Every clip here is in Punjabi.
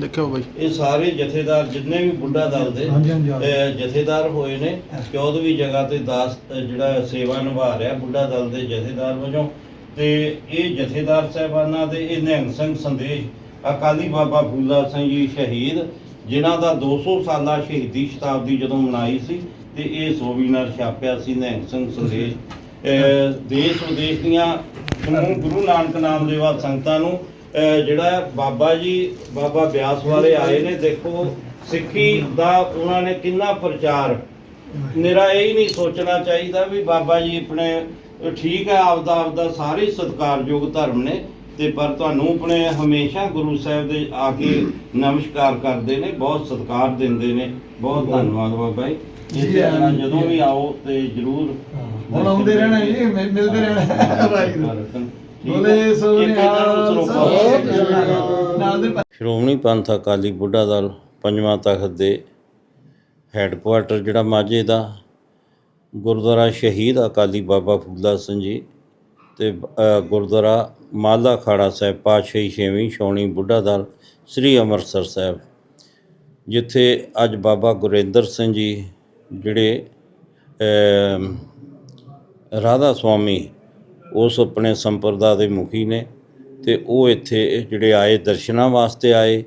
ਦੇਖਿਓ ਬਾਈ। ਇਹ ਸਾਰੇ ਜਥੇਦਾਰ ਜਿੰਨੇ ਵੀ ਬੁੱਢਾ ਦਲ ਦੇ। ਅਹ, ਜਥੇਦਾਰ ਹੋਏ ਨੇ 14ਵੀਂ ਜਗ੍ਹਾ ਤੇ ਦਾਸ ਅਹ, ਜਿਹੜਾ ਸੇਵਾ ਨਿਭਾ ਰਿਹਾ ਬੁੱਢਾ ਦਲ ਦੇ ਜਥੇਦਾਰ ਵਜੋਂ। ਤੇ ਇਹ ਜਥੇਦਾਰ ਸਾਹਿਬਾਨਾਂ ਦੇ ਇਹ ਨਿਹੰਗ ਸਿੰਘ ਸੰਦੇਸ਼ ਅਕਾਲੀ ਬਾਬਾ ਫੂਲਾ ਸਿੰਘ ਜੀ ਸ਼ਹੀਦ ਜਿਨ੍ਹਾਂ ਦਾ 200 ਸਾਲਾ ਸ਼ਹੀਦੀ ਸ਼ਤਾਬਦੀ ਜਦੋਂ ਮਨਾਈ ਸੀ ਤੇ ਇਹ ਸੋਵੀਨਰ ਛਾਪਿਆ ਸੀ ਨਿਹੰਗ ਸਿੰਘ ਸੰਦੇਸ਼। ਅਹ, ਦੇਸ਼ ਵਿਦੇਸ਼ ਦੀਆਂ ਗੁਰੂ ਨਾਨਕ ਨਾਮ ਦੇਵਾ ਸੰਗਤਾਂ ਨੂੰ ਜਿਹੜਾ ਬਾਬਾ ਜੀ ਬਾਬਾ ਬਿਆਸ ਵਾਲੇ ਆਏ ਨੇ ਦੇਖੋ ਸਿੱਖੀ ਦਾ ਉਹਨਾਂ ਨੇ ਕਿੰਨਾ ਪ੍ਰਚਾਰ ਮੇਰਾ ਇਹ ਹੀ ਨਹੀਂ ਸੋਚਣਾ ਚਾਹੀਦਾ ਵੀ ਬਾਬਾ ਜੀ ਆਪਣੇ ਠੀਕ ਹੈ ਆਪਦਾ ਆਪਦਾ ਸਾਰੇ ਸਤਿਕਾਰਯੋਗ ਧਰਮ ਨੇ ਤੇ ਪਰ ਤੁਹਾਨੂੰ ਆਪਣੇ ਹਮੇਸ਼ਾ ਗੁਰੂ ਸਾਹਿਬ ਦੇ ਆ ਕੇ ਨਮਸਕਾਰ ਕਰਦੇ ਨੇ ਬਹੁਤ ਸਤਿਕਾਰ ਦਿੰਦੇ ਨੇ ਬਹੁਤ ਧੰਨਵਾਦ ਬਾਬਾ ਜੀ ਇਸੇ ਤਰ੍ਹਾਂ ਜਦੋਂ। ਵੀ ਆਓ ਤੇ ਜਰੂਰ ਹੁਣ ਆਉਂਦੇ ਰਹਿਣਾ ਜੀ, ਮਿਲ- ਮਿਲਦੇ ਰਹਿਣਾ। ਵਾਹਿਗੁਰੂ। ਬੋਲੇ ਸ਼੍ਰੋਮਣੀ ਪੰਥ ਅਕਾਲੀ ਬੁੱਢਾ ਦਲ ਪੰਜਵਾਂ ਤਖਤ ਦੇ ਹੈੱਡਕੁਆਟਰ ਜਿਹੜਾ ਮਾਝੇ ਦਾ ਗੁਰਦੁਆਰਾ ਸ਼ਹੀਦ ਅਕਾਲੀ ਬਾਬਾ ਫੂਲਾ ਸਿੰਘ ਜੀ ਤੇ ਗੁਰਦੁਆਰਾ ਮਾਲਾ ਖਾੜਾ ਸਾਹਿਬ ਪਾਤਸ਼ਾਹੀ ਛੇਵੀਂ ਛਾਉਣੀ ਬੁੱਢਾ ਦਲ ਸ੍ਰੀ ਅੰਮ੍ਰਿਤਸਰ ਸਾਹਿਬ ਜਿੱਥੇ ਅੱਜ ਬਾਬਾ ਗੁਰਿੰਦਰ ਸਿੰਘ ਜੀ ਜਿਹੜੇ ਰਾਧਾ ਸੁਆਮੀ ਉਸ ਆਪਣੇ ਸੰਪਰਦਾ ਦੇ ਮੁਖੀ ਨੇ ਤੇ ਉਹ ਇੱਥੇ ਜਿਹੜੇ ਆਏ ਦਰਸ਼ਨਾਂ ਵਾਸਤੇ ਆਏ।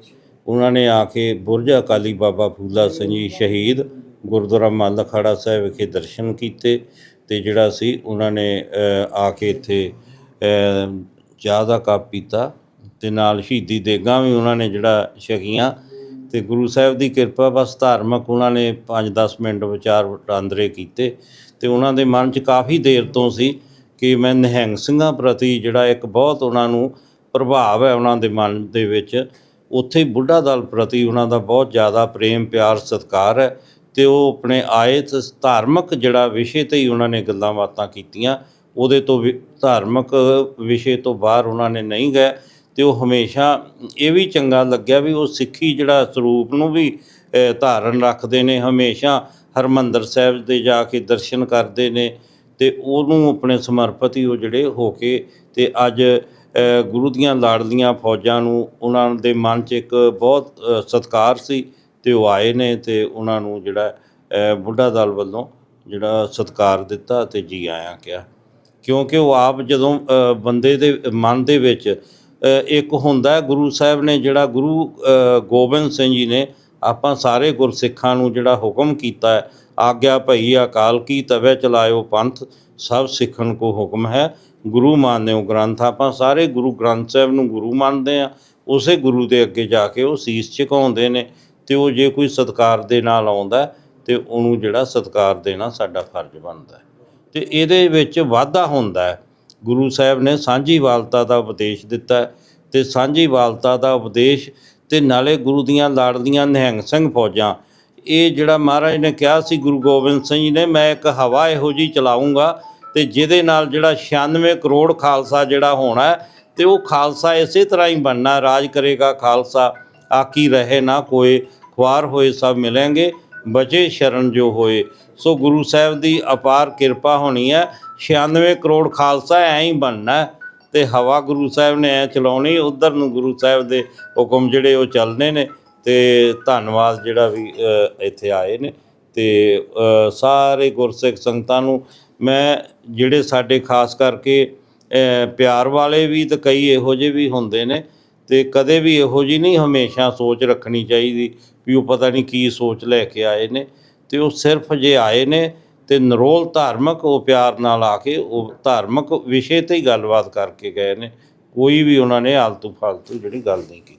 ਉਹਨਾਂ ਨੇ ਆ ਕੇ ਬੁਰਜ ਅਕਾਲੀ ਬਾਬਾ ਫੂਲਾ ਸਿੰਘ ਜੀ ਸ਼ਹੀਦ ਗੁਰਦੁਆਰਾ ਮੱਲ ਅਖਾੜਾ ਸਾਹਿਬ ਵਿਖੇ ਦਰਸ਼ਨ ਕੀਤੇ ਤੇ ਜਿਹੜਾ ਸੀ ਉਹਨਾਂ ਨੇ ਆ ਕੇ ਇੱਥੇ ਚਾਹ ਦਾ ਕੱਪ ਪੀਤਾ ਤੇ ਨਾਲ ਸ਼ਹੀਦੀ ਦੇਗਾਂ ਵੀ ਉਹਨਾਂ ਨੇ ਜਿਹੜਾ ਛਕੀਆਂ ਤੇ ਗੁਰੂ ਸਾਹਿਬ ਦੀ ਕਿਰਪਾ ਬਸ ਧਾਰਮਿਕ ਉਹਨਾਂ ਨੇ 5-10 ਮਿੰਟ ਵਿਚਾਰ ਵਟਾਂਦਰੇ ਕੀਤੇ ਤੇ ਉਹਨਾਂ ਦੇ ਮਨ 'ਚ ਕਾਫੀ ਦੇਰ ਤੋਂ ਸੀ ਕਿ ਮੈਂ ਨਿਹੰਗ ਸਿੰਘਾਂ ਪ੍ਰਤੀ ਜਿਹੜਾ ਇੱਕ ਬਹੁਤ ਉਹਨਾਂ ਨੂੰ ਪ੍ਰਭਾਵ ਹੈ ਉਹਨਾਂ ਦੇ ਮਨ ਦੇ ਵਿੱਚ, ਉੱਥੇ ਬੁੱਢਾ ਦਲ ਪ੍ਰਤੀ ਉਹਨਾਂ ਦਾ ਬਹੁਤ ਜ਼ਿਆਦਾ ਪ੍ਰੇਮ, ਪਿਆਰ, ਸਤਿਕਾਰ ਹੈ ਤੇ ਉਹ ਆਪਣੇ ਆਏ ਤੇ ਧਾਰਮਿਕ ਜਿਹੜਾ ਵਿਸ਼ੇ ਤੇ ਹੀ ਉਹਨਾਂ ਨੇ ਗੱਲਾਂ ਬਾਤਾਂ ਕੀਤੀਆਂ। ਉਹਦੇ ਤੋਂ ਵੀ ਧਾਰਮਿਕ ਵਿਸ਼ੇ ਤੋਂ ਬਾਹਰ ਉਹਨਾਂ ਨੇ ਨਹੀਂ ਗਏ ਤੇ ਉਹ ਹਮੇਸ਼ਾ ਇਹ ਵੀ ਚੰਗਾ ਲੱਗਿਆ ਵੀ ਉਹ ਸਿੱਖੀ ਜਿਹੜਾ ਸਰੂਪ ਨੂੰ ਵੀ ਧਾਰਨ ਰੱਖਦੇ ਨੇ, ਹਮੇਸ਼ਾ ਹਰਮੰਦਰ ਸਾਹਿਬ ਦੇ ਜਾ ਕੇ ਦਰਸ਼ਨ ਕਰਦੇ ਨੇ। ਤੇ ਉਹਨੂੰ ਆਪਣੇ ਸਮਰਪਿਤ ਹੀ ਉਹ ਜਿਹੜੇ ਹੋ ਕੇ ਤੇ ਅੱਜ ਗੁਰੂ ਦੀਆਂ ਲਾਡਲੀਆਂ ਫੌਜਾਂ ਨੂੰ ਉਹਨਾਂ ਦੇ ਮਨ 'ਚ ਇੱਕ ਬਹੁਤ ਅ, ਸਤਿਕਾਰ ਸੀ ਤੇ ਉਹ ਆਏ ਨੇ ਤੇ ਉਹਨਾਂ ਨੂੰ ਜਿਹੜਾ ਬੁੱਢਾ ਦਲ ਵੱਲੋਂ ਜਿਹੜਾ ਸਤਿਕਾਰ ਦਿੱਤਾ ਤੇ ਜੀ ਆਇਆਂ ਕਿਹਾ। ਕਿਉਂਕਿ ਉਹ ਆਪ ਜਦੋਂ ਬੰਦੇ ਦੇ ਮਨ ਦੇ ਵਿੱਚ ਇੱਕ ਹੁੰਦਾ ਗੁਰੂ ਸਾਹਿਬ ਨੇ ਜਿਹੜਾ ਗੁਰੂ ਗੋਬਿੰਦ ਸਿੰਘ ਜੀ ਨੇ ਆਪਾਂ ਸਾਰੇ ਗੁਰਸਿੱਖਾਂ ਨੂੰ ਜਿਹੜਾ ਹੁਕਮ ਕੀਤਾ ਹੈ ਆਗਿਆ ਭਈ ਅਕਾਲ ਕੀ ਤਵੇ ਚਲਾਇਓ ਪੰਥ ਸਭ ਸਿੱਖਣ ਕੋ ਹੁਕਮ ਹੈ। ਗੁਰੂ ਮੰਨਦੇ ਹੋ ਗ੍ਰੰਥ ਆਪਾਂ ਸਾਰੇ ਗੁਰੂ ਗ੍ਰੰਥ ਸਾਹਿਬ ਨੂੰ ਗੁਰੂ ਮੰਨਦੇ ਆ ਉਸੇ ਗੁਰੂ ਦੇ ਅੱਗੇ ਜਾ ਕੇ ਉਹ ਸੀਸ ਝੁਕਾਉਂਦੇ ਨੇ ਤੇ ਉਹ ਜੇ ਕੋਈ ਸਤਕਾਰ ਦੇ ਨਾਲ ਆਉਂਦਾ ਹੈ, ਤੇ ਉਹਨੂੰ ਜਿਹੜਾ ਸਤਕਾਰ ਦੇਣਾ ਸਾਡਾ ਫਰਜ਼ ਬਣਦਾ ਹੈ। ਤੇ ਇਹਦੇ ਵਿੱਚ ਵਾਧਾ ਹੁੰਦਾ ਹੈ। ਗੁਰੂ ਸਾਹਿਬ ਨੇ ਸਾਂਝੀ ਵਾਲਤਾ ਦਾ ਉਪਦੇਸ਼ ਦਿੱਤਾ ਹੈ ਸਾਂਝੀ ਵਾਲਤਾ ਦਾ ਉਪਦੇਸ਼ ਤੇ ਨਾਲੇ ਗੁਰੂ ਦੀਆਂ ਲਾੜਲੀਆਂ ਨਿਹੰਗ ਸਿੰਘ ਫੌਜਾਂ ਇਹ ਜਿਹੜਾ ਮਹਾਰਾਜ ਨੇ ਕਿਹਾ ਸੀ ਗੁਰੂ ਗੋਬਿੰਦ ਸਿੰਘ ਜੀ ਨੇ ਮੈਂ ਇੱਕ ਹਵਾ ਇਹੋ ਜੀ ਚਲਾਉਂਗਾ ਤੇ ਜਿਹਦੇ ਨਾਲ ਜਿਹੜਾ 96 ਕਰੋੜ ਖਾਲਸਾ ਜਿਹੜਾ ਹੋਣਾ ਹੈ, ਤੇ ਉਹ ਖਾਲਸਾ ਇਸੇ ਤਰ੍ਹਾਂ ਹੀ ਬਣਨਾ ਰਾਜ ਕਰੇਗਾ ਖਾਲਸਾ ਆਕੀ ਰਹੇ ਨਾ ਕੋਏ ਖੁਆਰ ਹੋਏ ਸਭ ਮਿਲेंगे ਬਚੇ ਸ਼ਰਨ ਜੋ ਹੋਏ। ਸੋ ਗੁਰੂ ਸਾਹਿਬ ਦੀ ਅਪਾਰ ਕਿਰਪਾ ਹੋਣੀ ਹੈ 96 ਕਰੋੜ ਖਾਲਸਾ ਐਂ ਹੀ ਬਣਨਾ ਹੈ ਤੇ ਹਵਾ ਗੁਰੂ ਸਾਹਿਬ ਨੇ ਐ ਚਲਾਉਣੀ ਉਧਰ ਨੂੰ ਗੁਰੂ ਸਾਹਿਬ ਦੇ ਹੁਕਮ ਜਿਹੜੇ ਉਹ ਚੱਲਣੇ ਨੇ। ਤੇ ਧੰਨਵਾਦ ਜਿਹੜਾ ਵੀ ਇੱਥੇ ਆਏ ਨੇ। ਤੇ ਸਾਰੇ ਗੁਰਸਿੱਖ ਸੰਗਤਾਂ ਨੂੰ ਮੈਂ ਜਿਹੜੇ ਸਾਡੇ ਖਾਸ ਕਰਕੇ ਪਿਆਰ ਵਾਲੇ ਵੀ ਤੇ ਕਈ ਇਹੋ ਜਿਹੇ ਵੀ ਹੁੰਦੇ ਨੇ ਤੇ ਕਦੇ ਵੀ ਇਹੋ ਜਿਹੀ ਨਹੀਂ ਹਮੇਸ਼ਾ ਸੋਚ ਰੱਖਣੀ ਚਾਹੀਦੀ ਵੀ ਉਹ ਪਤਾ ਨਹੀਂ ਕੀ ਸੋਚ ਲੈ ਕੇ ਆਏ ਨੇ। ਤੇ ਉਹ ਸਿਰਫ ਜੇ ਆਏ ਨੇ ਤੇ ਨਰੋਲ ਧਾਰਮਿਕ ਉਹ ਪਿਆਰ ਨਾਲ ਆ ਕੇ ਉਹ ਧਾਰਮਿਕ ਵਿਸ਼ੇ ਤੇ ਹੀ ਗੱਲਬਾਤ ਕਰਕੇ ਗਏ ਨੇ। ਕੋਈ ਵੀ ਉਹਨਾਂ ਨੇ ਆਲਤੂ ਫਾਲਤੂ ਜਿਹੜੀ ਗੱਲ ਨਹੀਂ ਕੀਤੀ।